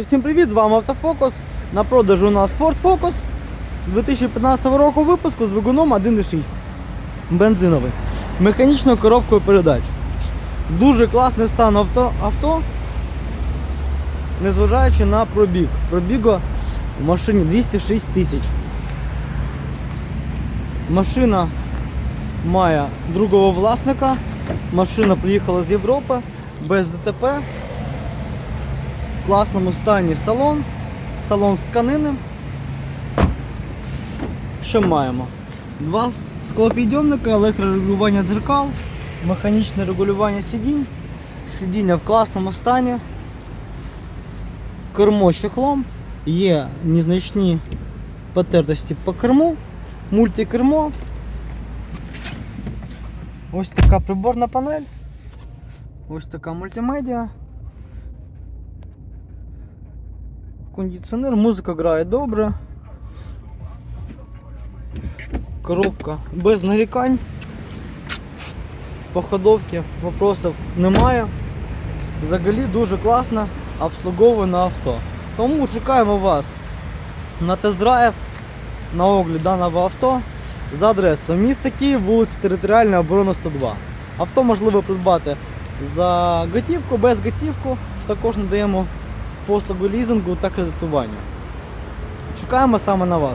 Всім привіт! З вами Автофокус. На продажу у нас Ford Focus 2015 року випуску з двигуном 1.6 бензиновий. Механічною коробкою передач. Дуже класний стан авто, авто, незважаючи на пробіг. Пробігу в машині 206 тисяч. Машина має другого власника. Машина приїхала з Європи без ДТП в класному стані салон, салон з тканини. Що маємо? Два склопідйомника, електрорегулювання дзеркал, механічне регулювання сидінь, сидіння в класному стані, кермо чехлом, є незначні потертості по керму, мультикермо. Ось така приборна панель. Ось така мультимедіа. Кондиціонер, музика грає добре. Коробка без нарікань. По ходовці вопросів немає. Взагалі дуже класно обслуговане авто. Тому чекаємо вас на тест-драйв, на огляд даного авто за адресою місто Київ, вулиця Територіальна оборона 102. Авто можливо придбати за готівку, без готівку. Також надаємо послугу лізингу та кредитування. Чекаємо саме на вас.